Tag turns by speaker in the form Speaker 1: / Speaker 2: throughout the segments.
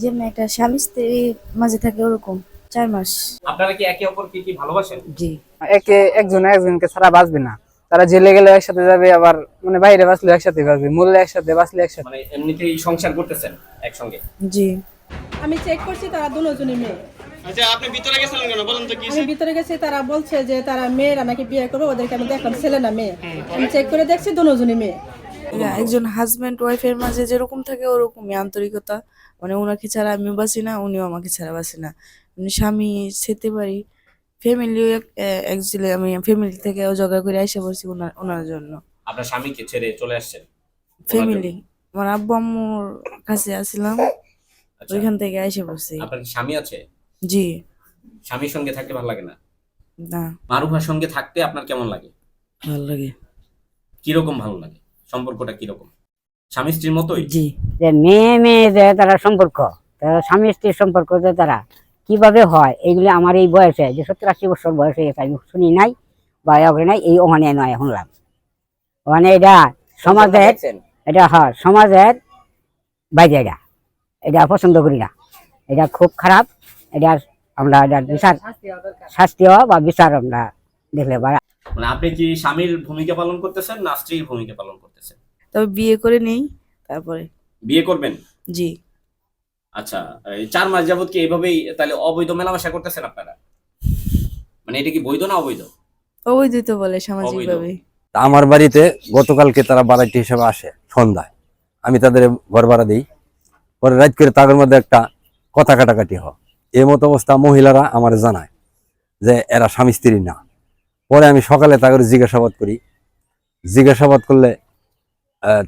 Speaker 1: যেমন একটা স্বামী স্ত্রী মাঝে থাকে ওরকম চার মাস।
Speaker 2: আপনারা কি একে অপরকে কি ভালোবাসেন?
Speaker 1: জি।
Speaker 3: একে একজন একজনকে ছাড়া বাঁচবে না। তারা জেলে গেলে একসাথে যাবে আবার মানে বাইরে বাঁচলে একসাথে বাঁচবে মরলে একসাথে বাঁচলে একসাথে।
Speaker 2: মানে এমনিতেই সংসার করতেছেন একসঙ্গে?
Speaker 1: জি।
Speaker 4: আমি চেক করছি তারা দুজনই মেয়ে।
Speaker 5: আচ্ছা আপনি ভিতরে গেছিলেন কেন? বলেন তো কি
Speaker 4: আমি ভিতরে গেছি তারা বলছে যে তারা মেয়েরা নাকি বিয়ে করবে ওদেরকে আমি দেখলাম ছেলে না মেয়ে। আমি চেক করে দেখছি দুজনই মেয়ে।
Speaker 1: একজন হাজব্যান্ড ওয়াইফের মাঝে যেরকম থাকে ওরকমই আন্তরিকতা। মানে ওনাকে ছাড়া আমিও বাঁচি না উনিও আমাকে ছাড়া বাঁচি না। উনি স্বামী যেতে পারি ফ্যামিলিও একচুয়ালি আমি ফ্যামিলি থেকে জগা করে এসে পড়ছি ওনার ওনার জন্য।
Speaker 2: আপনার স্বামীকে ছেড়ে চলে আসছেন?
Speaker 1: ফ্যামিলি আমার আব্বু আম্মুর কাছে আসছিলাম
Speaker 2: আচ্ছা।
Speaker 1: ওইখান থেকে এসে পড়ছি।
Speaker 2: আপনার স্বামী আছে?
Speaker 1: জি।
Speaker 2: স্বামীর সঙ্গে থাকতে ভালো লাগে না?
Speaker 1: না।
Speaker 2: মারুফার সঙ্গে থাকতে আপনার কেমন লাগে?
Speaker 1: ভালো লাগে।
Speaker 2: কীরকম ভালো লাগে? সম্পর্কটা কীরকম? স্বামী স্ত্রীর মতোই?
Speaker 1: জি
Speaker 6: যে মেয়ে মেয়ে যে তারা সম্পর্ক তারা স্বামী স্ত্রীর সম্পর্ক যে তারা কীভাবে হয় এইগুলো আমার এই বয়সে যে সত্তর আশি বছর বয়স হয়ে গেছে আমি শুনি নাই বা ওখানে নাই এই ওখানে নয় শুনলাম। ওখানে এটা সমাজের এটা হয় সমাজের বাইরে এটা এটা পছন্দ করি না। এটা খুব খারাপ এটা আমরা এটা বিচার শাস্তি হওয়া বা বিচার আমরা দেখলে বা
Speaker 2: মানে আপনি কি স্বামীর ভূমিকা পালন করতেছেন না স্ত্রীর ভূমিকা পালন করতেছেন?
Speaker 1: তবে বিয়ে করে নেই তারপরে।
Speaker 2: বিয়ে করবেন?
Speaker 1: জি।
Speaker 2: আচ্ছা এই চার মাস যাবত কি এইভাবেই তাহলে অবৈধ মেলামেশা করতেছেন আপনারা? মানে এটা কি বৈধ না অবৈধ?
Speaker 1: অবৈধ তো বলে সামাজিক ভাবে
Speaker 7: তা আমার বাড়িতে গতকালকে তারা বাড়াইটি হিসেবে আসে সন্ধ্যায়। আমি তাদের ঘর ভাড়া দিই। পরে রাত করে তাদের মধ্যে একটা কথা কাটাকাটি হয়। এই মতো অবস্থা মহিলারা আমার জানায় যে এরা স্বামী স্ত্রী না। পরে আমি সকালে তাদের জিজ্ঞাসাবাদ করি। জিজ্ঞাসাবাদ করলে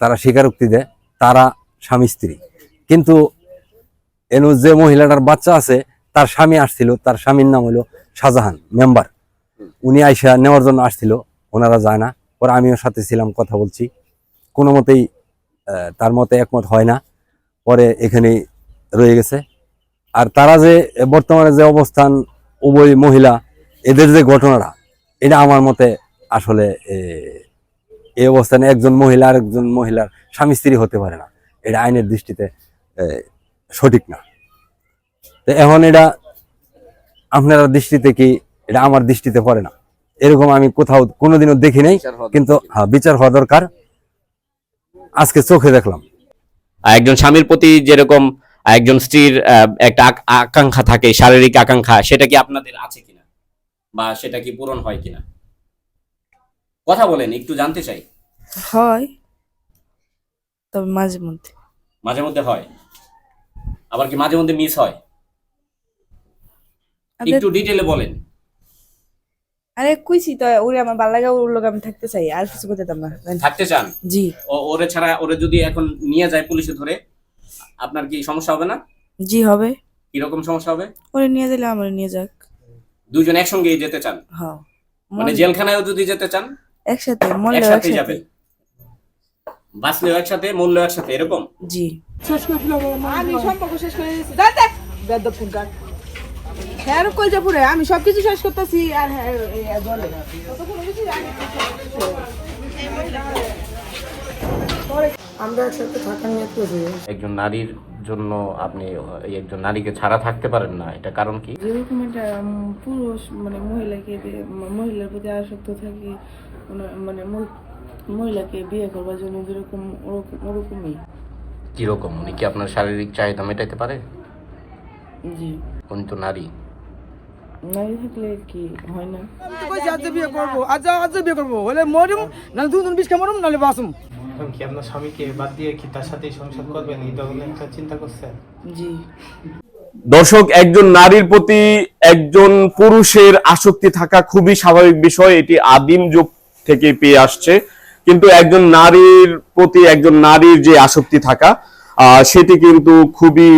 Speaker 7: তারা স্বীকারোক্তি দেয়, তারা স্বামী স্ত্রী। কিন্তু এনু যে মহিলাটার বাচ্চা আছে, তার স্বামী আসছিল, তার স্বামীর নাম হলো শাহজাহান, মেম্বার। উনি আইসা নেওয়ার জন্য আসছিল, ওনারা যায় না। পরে আমিও সাথে ছিলাম, কথা বলছি। কোনো মতেই তার মতে একমত হয় না। পরে এখানেই রয়ে গেছে। আর তারা যে বর্তমানে যে অবস্থান, উভয় মহিলা, এদের যে ঘটনাটা, এটা আমার মতে আসলে এই অবস্থানে একজন মহিলা আর একজন মহিলার স্বামী স্ত্রী হতে পারে না। এটা আইনের দৃষ্টিতে সঠিক না। তো এখন এটা আপনারা দৃষ্টিতে কি এটা আমার দৃষ্টিতে পড়ে না। এরকম আমি কোথাও কোনোদিনও দেখি নাই কিন্তু হ্যাঁ বিচার হওয়া দরকার। আজকে চোখে দেখলাম।
Speaker 2: একজন স্বামীর প্রতি যেরকম একজন স্ত্রীর একটা আকাঙ্ক্ষা থাকে শারীরিক আকাঙ্ক্ষা সেটা কি আপনাদের আছে কিনা? বা সেটা কি পূরণ হয় কিনা? কথা বলেন একটু জানতে চাই।
Speaker 1: হয় তবে মাঝে মধ্যে।
Speaker 2: মাঝে মধ্যে হয়? আবার কি মাঝে মধ্যে মিস হয়? একটু ডিটেলে বলেন।
Speaker 1: আরে কইছি তো ওরে আমার ভালো লাগে ওর লোক আমি থাকতে চাই। আর কিছু করতে দিতাম না।
Speaker 2: থাকতে চান?
Speaker 1: জি।
Speaker 2: ও ওরে ছাড়া ওরে যদি এখন নিয়ে যায় পুলিশে ধরে আপনার কি সমস্যা হবে না?
Speaker 1: জি হবে।
Speaker 2: কীরকম সমস্যা হবে?
Speaker 1: ওরে নিয়ে দিলে আমার নিয়ে যাক।
Speaker 2: দুজন একসঙ্গেই যেতে চান?
Speaker 1: হ্যাঁ।
Speaker 2: মানে জেলখানায়ও যদি যেতে চান?
Speaker 1: একসাথে মরলেও
Speaker 2: একসাথে যাবেন বাঁচলেও একসাথে মরলেও একসাথে এরকম?
Speaker 1: জি।
Speaker 4: শেষ করে আমি সম্পর্ক শেষ করে দিয়েছি। যাতে বেদব ফুলকার হ্যাঁ কলজাপুরে আমি সবকিছু শেষ করতেছি আর হ্যাঁ এই বলে। আমরা একসাথে থাকার নিয়ে করছি
Speaker 2: একজন নারীর জন্য আপনি এই একজন নারীকে ছাড়া থাকতে পারেন না এটা কারণ কি?
Speaker 1: যেরকম একটা পুরুষ মানে মহিলাকে মহিলার প্রতি আসক্ত থাকে মানে মহিলাকে বিয়ে করবার জন্য যেরকম ওরকম ওরকমই।
Speaker 2: কীরকম? উনি কি আপনার শারীরিক চাহিদা মেটাইতে পারে?
Speaker 1: জি।
Speaker 2: উনি তো নারী।
Speaker 1: নারী থাকলে কি হয় না?
Speaker 3: আজ বিয়ে করব আজ আজ বিয়ে করব। হলে মরুম নাহলে দুজন মরুম নাহলে বাসুম
Speaker 5: কি আপনার স্বামীকে বাদ দিয়ে কি তার সাথেই সংসার করবেন? এই ধরনের একটা চিন্তা করছেন?
Speaker 1: জি।
Speaker 8: দর্শক একজন নারীর প্রতি একজন পুরুষের আসক্তি থাকা খুবই স্বাভাবিক বিষয়। এটি আদিম যুগ থেকে পেয়ে আসছে। কিন্তু একজন নারীর প্রতি একজন নারীর যে আসক্তি থাকা সেটি কিন্তু খুবই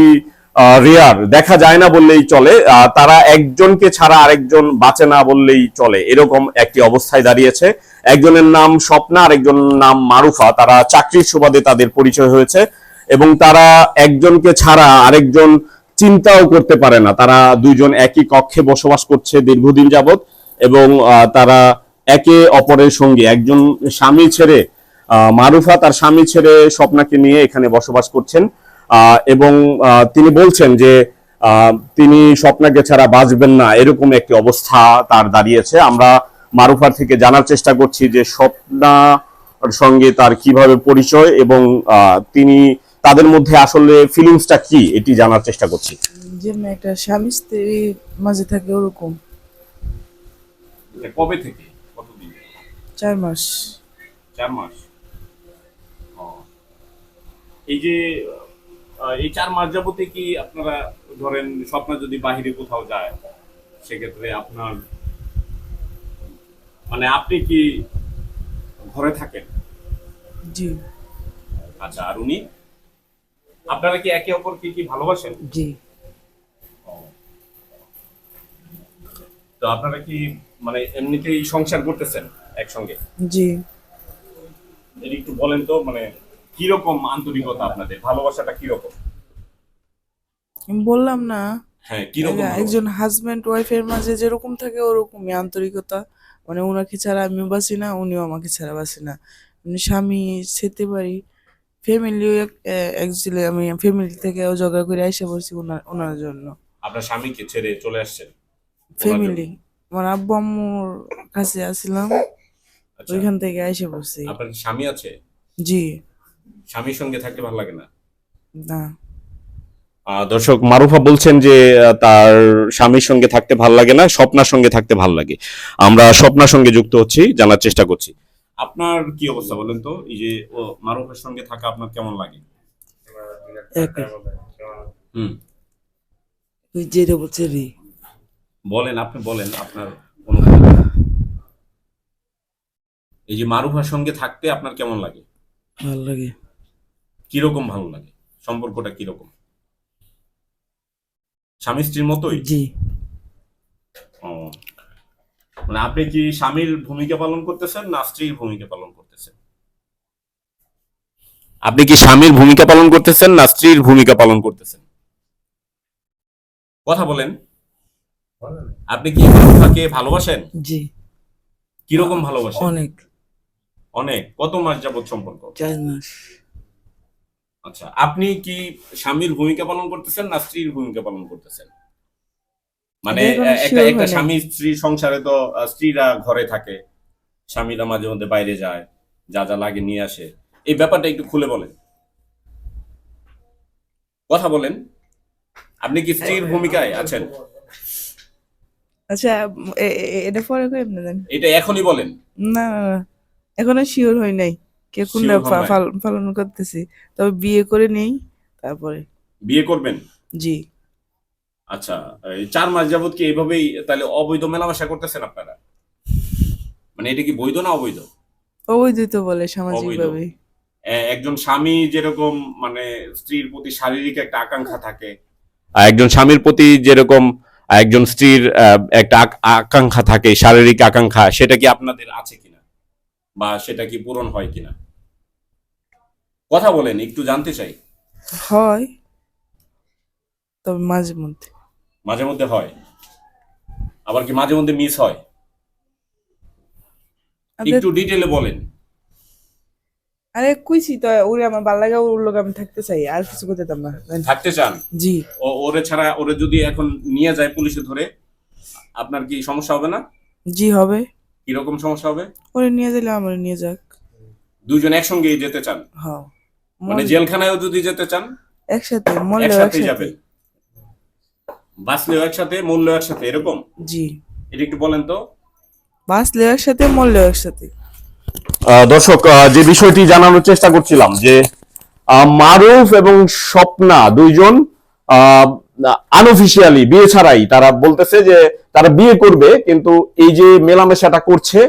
Speaker 8: রেয়ার দেখা যায় না বললেই চলে তারা একজনকে ছাড়া আরেকজন বাঁচে না বললেই চলে। এরকম একটি অবস্থায় দাঁড়িয়েছে। একজনের নাম স্বপ্না আরেকজনের নাম মারুফা। তারা চাকরির সুবাদে তাদের পরিচয় হয়েছে এবং তারা একজনকে ছাড়া আরেকজন চিন্তাও করতে পারে না। তারা দুইজন একই কক্ষে বসবাস করছে দীর্ঘদিন যাবত এবং তারা একে অপরের সঙ্গে। একজন স্বামী ছেড়ে মারুফা তার স্বামী ছেড়ে স্বপ্নাকে নিয়ে এখানে বসবাস করছেন। এবং তিনি বলছেন যে তিনি স্বপ্নাকে ছাড়া বাঁচবেন না। এরকম একটি অবস্থা তার দাঁড়িয়েছে। আমরা মারুফার থেকে জানার চেষ্টা করছি যে স্বপ্নার সঙ্গে তার কীভাবে পরিচয় এবং আহ, তিনি তাদের মধ্যে আসলে ফিলিংসটা কি এটি জানার চেষ্টা করছি।
Speaker 1: যেমন একটা স্বামী স্ত্রী মাঝে থাকে ওরকম।
Speaker 8: কবে থেকে?
Speaker 1: চার মাস।
Speaker 8: চার মাস? এই যে এই চার মাস যাবতে কি আপনারা ধরেন স্বপ্ন যদি বাহিরে কোথাও যায় সেক্ষেত্রে আপনার মানে আপনি কি ঘরে থাকেন?
Speaker 1: জি।
Speaker 8: আচ্ছা আর উনি? আপনারা কি একে অপরকে কি ভালোবাসেন?
Speaker 1: জি।
Speaker 8: তো আপনারা কি মানে এমনিতেই সংসার করতেছেন? একসঙ্গে?
Speaker 1: জি।
Speaker 8: একটু বলেন তো মানে কীরকম আন্তরিকতা আপনাদের? ভালোবাসাটা কীরকম?
Speaker 1: বললাম না।
Speaker 8: হ্যাঁ
Speaker 1: একজন হাজবেন্ড ওয়াইফের মাঝে যেরকম থাকে ওরকমই আন্তরিকতা। মানে ওনাকে ছাড়া আমিও না উনিও আমাকে ছাড়া বাসি না। মানে স্বামী যেতে পারি ফ্যামিলিও একচুয়ালি আমি ফ্যামিলি থেকে জোগাড় করে আইসা পড়ছি ওনার ওনার জন্য।
Speaker 8: আপনার স্বামীকে ছেড়ে চলে আসছেন?
Speaker 1: ফ্যামিলি আমার আব্বু আম্মুর কাছে আসছিলাম ওইখান থেকে আইসা পড়ছি
Speaker 8: আপনার কি স্বামী আছে?
Speaker 1: জি।
Speaker 8: স্বামীর সঙ্গে থাকতে ভালো লাগে না?
Speaker 1: না।
Speaker 8: দর্শক মারুফা বলছেন যে তার স্বামীর সঙ্গে থাকতে ভালো লাগে না স্বপ্নার সঙ্গে থাকতে ভালো লাগে। আমরা স্বপ্নার সঙ্গে যুক্ত হচ্ছি জানার চেষ্টা করছি। আপনার কি অবস্থা বলেন তো? এই যে ও মারুফার সঙ্গে থাকা আপনার কেমন লাগে? হুম।
Speaker 1: যেটা বলছে
Speaker 8: বলেন আপনি বলেন আপনার অনুভূতি এই যে মারুফার সঙ্গে থাকতে আপনার কেমন লাগে?
Speaker 1: ভালো লাগে।
Speaker 8: কীরকম ভালো লাগে? সম্পর্কটা কীরকম? স্বামী স্ত্রীর মতোই?
Speaker 1: জি।
Speaker 8: ও। মানে আপনি কি স্বামীর ভূমিকা পালন করতেছেন না স্ত্রীর ভূমিকা পালন করতেছেন? আপনি কি স্বামীর ভূমিকা পালন করতেছেন না স্ত্রীর ভূমিকা পালন করতেছেন? কথা বলেন। আপনি কি মারুফাকে ভালোবাসেন?
Speaker 1: জি।
Speaker 8: কীরকম ভালোবাসেন?
Speaker 1: অনেক।
Speaker 8: অনেক। কত মাস যাবত সম্পর্ক?
Speaker 1: চার মাস।
Speaker 8: আচ্ছা আপনি কি স্বামীর ভূমিকা পালন করতেছেন না স্ত্রীর ভূমিকা পালন করতেছেন? মানে একটা একটা স্বামী স্ত্রী সংসারে তো স্ত্রীরা ঘরে থাকে স্বামীরা মাঝে মধ্যে বাইরে যায় যা যা লাগে নিয়ে আসে। এই ব্যাপারটা একটু খুলে বলেন। কথা বলেন। আপনি কি স্ত্রীর ভূমিকায় আছেন?
Speaker 1: আচ্ছা এটা পরে কই আপনি
Speaker 8: এটা এখনই বলেন।
Speaker 1: না। এখনও শিওর হই নাই কে কোনটা
Speaker 8: Sure হন
Speaker 1: পা-
Speaker 8: নাই।
Speaker 1: পাল- পালন করতেছি। তবে বিয়ে করে নেই তারপরে।
Speaker 8: বিয়ে করবেন?
Speaker 1: জি।
Speaker 8: আচ্ছা এই চার মাস যাবত কি এইভাবেই তাহলে অবৈধ মেলামেশা করতেছেন আপনারা? মানে এটা কি বৈধ না অবৈধ?
Speaker 1: অবৈধ তো বলে সামাজিক ভাবে
Speaker 8: এ- একজন স্বামী যেরকম মানে স্ত্রীর প্রতি শারীরিক একটা আকাঙ্ক্ষা থাকে আর একজন স্বামীর প্রতি যেরকম একজন স্ত্রীর আহ, একটা আক- আকাঙ্ক্ষা থাকে শারীরিক আকাঙ্ক্ষা সেটা কি আপনাদের আছে কিনা? বা সেটা কি পূরণ হয় কিনা? কথা বলেন একটু জানতে চাই।
Speaker 1: হয় তবে মাঝে মধ্যে।
Speaker 8: মাঝে মধ্যে হয়? আবার কি মাঝে মধ্যে মিস হয়? একটু ডিটেলে বলেন।
Speaker 1: আরে কইছি তো ওরে আমার ভালো লাগে ওর লোক আমি থাকতে চাই আর কিছু করতে পারতাম না
Speaker 8: থাকতে চান?
Speaker 1: জি।
Speaker 8: ও ওরে ছাড়া ওরে যদি এখন নিয়ে যায় পুলিশে ধরে আপনার কি সমস্যা হবে না?
Speaker 1: জি হবে।
Speaker 8: কীরকম সমস্যা হবে?
Speaker 1: ওরে নিয়ে যাইলে আমার নিয়ে যাক।
Speaker 8: দুজন একসঙ্গেই যেতে চান?
Speaker 1: হ্যাঁ।
Speaker 8: মানে জেলখানায়ও যদি যেতে চান?
Speaker 1: একসাথে মরলেও
Speaker 8: একসাথে। যাবেন বাঁচলেও একসাথে মরলেও একসাথে এরকম?
Speaker 1: জি।
Speaker 8: এটা একটু বলেন তো।
Speaker 1: বাঁচলেও একসাথে মরলেও একসাথে।
Speaker 8: দর্শক যে বিষয়টি জানানোর চেষ্টা করছিলাম যে আহ, মারুফ এবং স্বপ্না দুইজন আনঅফিসিয়ালি বিয়ে ছাড়াই তারা বলতেছে যে তারা বিয়ে করবে, কিন্তু এই যে মেলামেশাটা করছে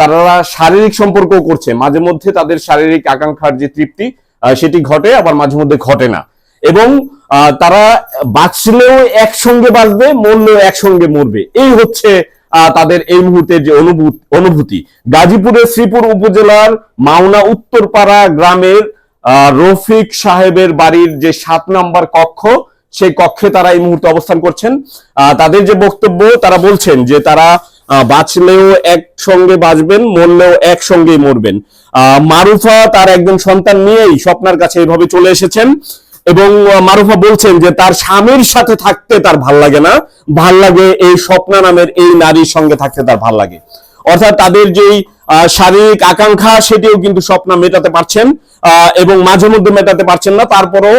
Speaker 8: তারা শারীরিক সম্পর্ক করছে। মাঝে মধ্যে তাদের শারীরিক আকাঙ্ক্ষার যে তৃপ্তি সেটি ঘটে, আবার মাঝে মধ্যে ঘটে না। এবং তারা বাঁচলেও একসঙ্গে বাঁচবে, মরলেও একসঙ্গে মরবে। এই হচ্ছে তাদের এই মুহূর্তের যে অনুভূতি গাজীপুরের শ্রীপুর উপজেলার মাওনা উত্তরপাড়া গ্রামের রফিক সাহেবের বাড়ির যে সাত নাম্বার কক্ষ সেই কক্ষে তারা এই মুহূর্তে অবস্থান করছেন। তাদের যে বক্তব্য, তারা বলছেন যে তারা বাঁচলেও একসঙ্গে বাঁচবেন, মরলেও একসঙ্গেই মরবেন। মারুফা তার একজন সন্তান নিয়েই স্বপ্নার কাছে এইভাবে চলে এসেছেন এবং মারুফা বলছেন যে তার স্বামীর সাথে থাকতে তার ভালো লাগে না। ভালো লাগে এই স্বপ্না নামের এই নারীর সঙ্গে থাকতে তার ভালো লাগে। অর্থাৎ তাদের যেই শারীরিক আকাঙ্ক্ষা, সেটিও কিন্তু স্বপ্ন মেটাতে পারছেন এবং মাঝে মধ্যে মেটাতে পারছেন না। তারপরও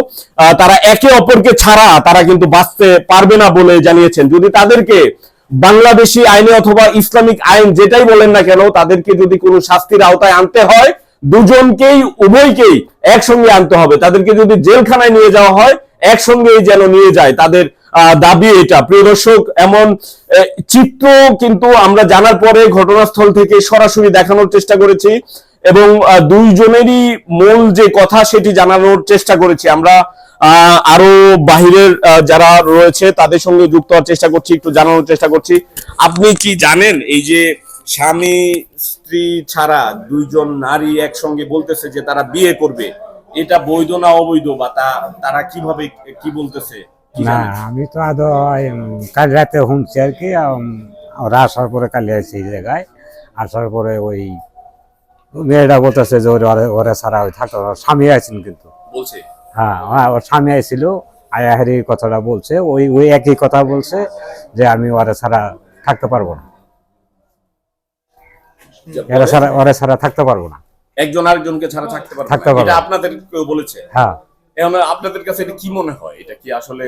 Speaker 8: তারা একে অপরকে ছাড়া তারা কিন্তু বাঁচতে পারবে না বলে জানিয়েছেন। যদি তাদেরকে বাংলাদেশি আইনে অথবা ইসলামিক আইন যেটাই বলেন না কেন, তাদেরকে যদি কোনো শাস্তির আওতায় আনতে হয়, দুজনকেই, উভয়কেই একসঙ্গে আনতে হবে। তাদেরকে যদি জেলখানায় নিয়ে যাওয়া হয়, একসঙ্গেই যেন নিয়ে যায় তাদের দাবি এটা। প্রিয় দর্শক, এমন চিত্র কিন্তু আমরা জানার পরে ঘটনাস্থল থেকে সরাসরি দেখানোর চেষ্টা করেছি এবং দুইজনেরই মূল যে কথা সেটি জানানোর চেষ্টা করেছি। আমরা আরও বাহিরের যারা রয়েছে তাদের সঙ্গে যুক্ত হওয়ার চেষ্টা করছি, একটু জানানোর চেষ্টা করছি। আপনি কি জানেন এই যে স্বামী, স্ত্রী ছাড়া দুইজন নারী একসঙ্গে বলতেছে যে তারা বিয়ে করবে, এটা বৈধ না অবৈধ বা তারা কীভাবে, কি বলতেছে?
Speaker 9: না আমি তো আদৌ কাল রাতে শুনছি আর কি ওরা আসার পরে কালি আসছি এই জায়গায়। আসার পরে ওই মেয়েটা বলতেছে যে ওরে ওরে- ওরে সারা ওই থাকতো স্বামী আছেন কিন্তু।
Speaker 8: বলছে?
Speaker 9: হ্যাঁ ওরা- ওর স্বামী আইছিল আয়া হেরি কথাটা বলছে ওই ওই একই কথা বলছে যে আমি ওরে ছাড়া থাকতে পারব না। এরা ছাড়া ওরে ছাড়া থাকতে পারব না।
Speaker 8: একজন আরেকজনকে ছাড়া থাকতে পারবে
Speaker 9: থাকতে। পারবে
Speaker 8: আপনাদের কেউ বলেছে?
Speaker 9: হ্যাঁ।
Speaker 8: এখন আপনাদের কাছে এটা কি মনে হয়? এটা কি আসলে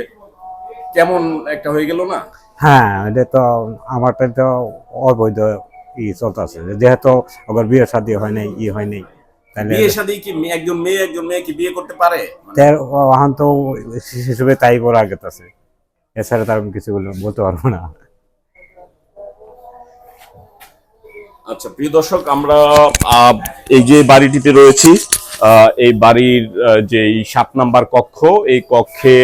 Speaker 8: কেমন একটা হয়ে গেল না?
Speaker 9: হ্যাঁ এটা তো আমারটা তো অবৈধ ই চলতেছে। যেহেতু ওদের বিয়ে শাদী হয় নাই ই হয় নাই তাহলে
Speaker 8: বিয়ে শাদী কি মেয়ে- একজন মেয়ে একজন মেয়ে কি বিয়ে করতে পারে?
Speaker 9: তার তো হিসেবে তাই বড় আগে আছে এছাড়া তার কিছু বলে- বলতে পারব না।
Speaker 8: আচ্ছা প্রিয় দর্শক আমরা এই যে বাড়িটিতে রয়েছি এই বাড়ির আহ, যে এই সাত নাম্বার কক্ষ এই কক্ষে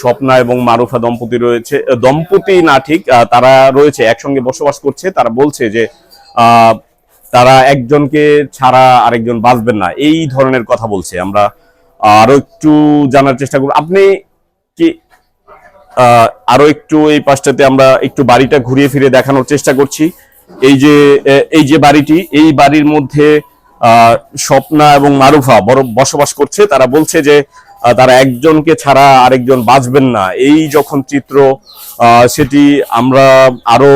Speaker 8: স্বপ্না এবং মারুফা দম্পতি রয়েছে দম্পতি না ঠিক তারা রয়েছে একসঙ্গে বসবাস করছে তারা বলছে যে তারা একজনকে ছাড়া আরেকজন বাঁচবেন না এই ধরনের কথা বলছে। আমরা আরও একটু জানার চেষ্টা করব। আপনি কি আরও একটু এই পাশটাতে আমরা একটু বাড়িটা ঘুরিয়ে ফিরে দেখানোর চেষ্টা করছি। এই যে এই যে বাড়িটি এই বাড়ির মধ্যে স্বপ্না এবং মারুফা বসবাস করছে, তারা বলছে যে তারা একজনকে ছাড়া আরেকজন বাঁচবেন না। এই যখন চিত্র সেটি আমরা আরও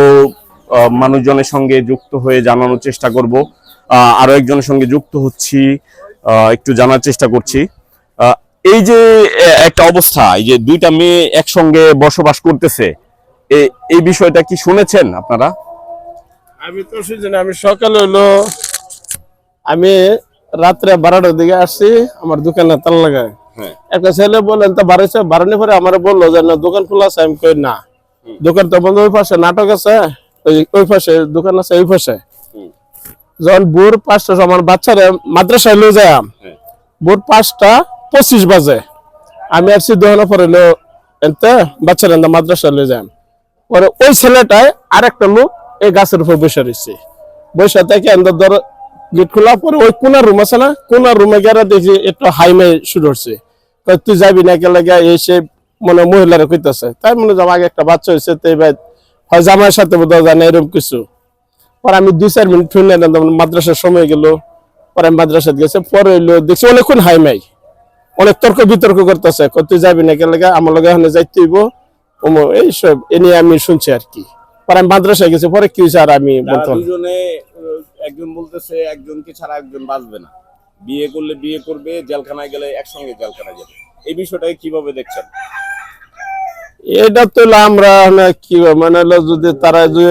Speaker 8: মানুষজনের সঙ্গে যুক্ত হয়ে জানানোর চেষ্টা করব। আরও একজনের সঙ্গে যুক্ত হচ্ছি একটু জানার চেষ্টা করছি। এই যে একটা অবস্থা, এই যে দুইটা মেয়ে একসঙ্গে বসবাস করতেছে এই বিষয়টা কি শুনেছেন আপনারা?
Speaker 10: আমি তো শুনছি আমি সকালে হলো আমি রাত্রে বারোটার দিকে আসছি আমার দোকানে তালা লাগায়।
Speaker 8: হ্যাঁ।
Speaker 10: একটা ছেলে বললেন তা বাড়াইছে বাড়ানোর পরে আমার বলল যে না দোকান খোলা আছে। আমি কই না। দোকান তো বন্ধ ওই পাশে নাটক আছে ওই ওই পাশে দোকান আছে ওই পাশে। যখন ভোর পাঁচটা আমার বাচ্চারা মাদ্রাসায় লয়ে যায়
Speaker 8: হ্যাঁ।
Speaker 10: ভোর পাঁচটা পঁচিশ বাজে। আমি আসছি দোকানে পরে লো এনতে বাচ্চারা এনতে মাদ্রাসায় লয়ে যায়। পরে ওই ছেলেটায় আর একটা লোক এই গাছের উপর বসে রয়েছে। বসে থেকে ধর গেট খোলা পরে ওই কোনার রুম আছে না? কোনার রুমে গেলে দেখি একটু হাইমে শুরু হচ্ছে। তুই যাবি না কেলে গা এসে মনে মহিলারা কইতেছে। তাই মনে যাব আগে একটা বাচ্চা হয়েছে তো এবার হয় জামাইয়ের সাথে বোধহয় জানে এরকম কিছু। পরে আমি দুই চার মিনিট শুনলে মাদ্রাসার সময় গেল। পরে আমি মাদ্রাসাত গেছে পরে হইল দেখছি অনেকক্ষণ হাইমাই। অনেক তর্ক বিতর্ক করতেছে। কয়, তুই যাবি না কেলে গা আমার লগে এখানে যাইতে হইব? ওমো এইসব এ নিয়ে আমি শুনছি আর কি। পরে আমি মাদ্রাসায় গেছি পরে কি হয়েছে আর আমি বলতে
Speaker 8: দুজনে একজন বলতেছে একজনকে ছাড়া একজন বাঁচবে না। বিয়ে করলে বিয়ে করবে জেলখানায় গেলে একসঙ্গে জেলখানায় যাবে। এই বিষয়টাকে কীভাবে দেখছেন?
Speaker 10: এটা তো আমরা না কি মানে হলো যদি তারা যে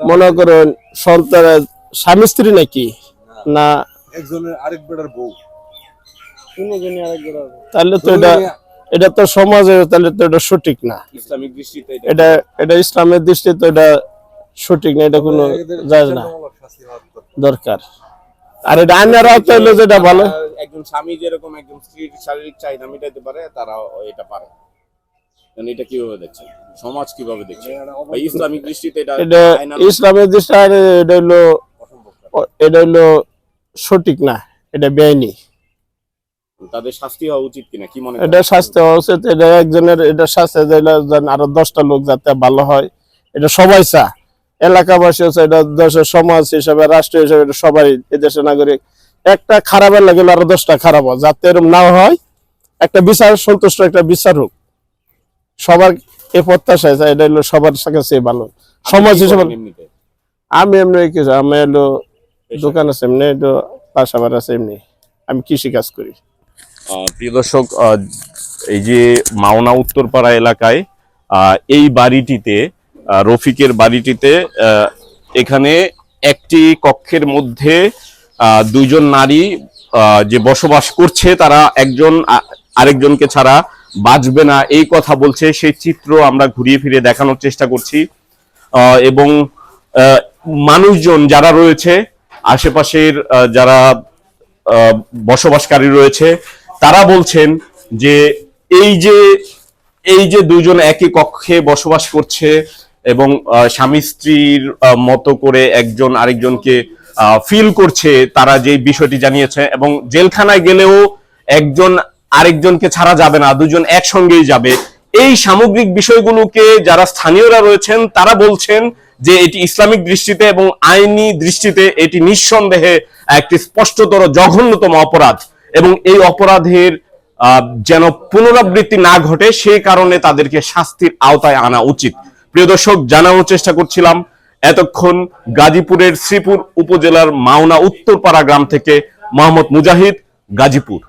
Speaker 10: মনে করেন সন্তানের স্বামী স্ত্রী নাকি? না।
Speaker 7: একজনের আরেক বেটার বউ।
Speaker 10: তাহলে তো এটা এটা তো সমাজে তাহলে তো এটা সঠিক না।
Speaker 8: ইসলামিক দৃষ্টিতে
Speaker 10: এটা এটা ইসলামের দৃষ্টিতে এটা সঠিক না এটা কোনো যায় না। দরকার। আর এটা আইনের আওতায় হলো যেটা ভালো।
Speaker 8: একজন স্বামী যেরকম একজন স্ত্রীর শারীরিক চাহিদা মেটাতে পারে তারা এটা পারে। মানে এটা কীভাবে দেখছেন সমাজ কীভাবে দেখছে? ইসলামিক দৃষ্টিতে এটা
Speaker 10: এটা ইসলামের দৃষ্টি আর এটা হলো এটা হলো সঠিক না এটা বেআইনি।
Speaker 8: তাদের শাস্তি হওয়া উচিত কিনা? কি মনে?
Speaker 10: এটা স্বাস্থ্য উচিত। এটা একজনের এটা যেন আরও দশটা লোক যাতে ভালো হয়। এটা সবাই চা। এলাকাবাসী এটা দেশের সমাজ হিসাবে রাষ্ট্র হিসাবে এটা সবাই এদেশের নাগরিক। একটা খারাপের লাগে আরও দশটা খারাপ হয় যাতে এরকম না হয় একটা বিচার সন্তুষ্ট একটা বিচার হোক। সবার এ প্রত্যাশা আছে, এটা হলো সবার কাছে ভালো। সমাজ হিসেবে? আমি এমনি কিছু আমি হলো দোকান আছে এমনি একটু পাশাবার আছে এমনি। আমি কৃষি কাজ করি।
Speaker 8: প্রিয় দর্শক এই যে মাওনা উত্তরপাড়া এলাকায় এই বাড়িটিতে রফিকের বাড়িটিতে এখানে একটি কক্ষের মধ্যে দুইজন নারী যে বসবাস করছে, তারা একজন আরেকজনকে ছাড়া বাঁচবে না। এই কথা বলছে সেই চিত্র আমরা ঘুরিয়ে ফিরে দেখানোর চেষ্টা করছি। এবং মানুষজন যারা রয়েছে, আশেপাশের যারা বসবাসকারী রয়েছে তারা বলছেন যে এই যে এই যে দুজন একই কক্ষে বসবাস করছে এবং স্বামী স্ত্রীর মতো করে একজন আরেকজনকে ফিল করছে, তারা যে বিষয়টি জানিয়েছে এবং জেলখানায় গেলেও একজন আরেকজনকে ছাড়া যাবে না, দুজন একসঙ্গেই যাবে। এই সামগ্রিক বিষয়গুলোকে যারা স্থানীয়রা রয়েছেন, তারা বলছেন যে এটি ইসলামিক দৃষ্টিতে এবং আইনি দৃষ্টিতে এটি নিঃসন্দেহে একটি স্পষ্টতর জঘন্যতম অপরাধ। এবং এই অপরাধের যেন পুনরাবৃত্তি না ঘটে, সেই কারণে তাদেরকে শাস্তির আওতায় আনা উচিত। প্রিয় দর্শক, জানানোর চেষ্টা করছিলাম, এতক্ষণ গাজীপুরের শ্রীপুর উপজেলার মাওনা উত্তরপাড়া গ্রাম থেকে মোহাম্মদ মুজাহিদ, গাজীপুর।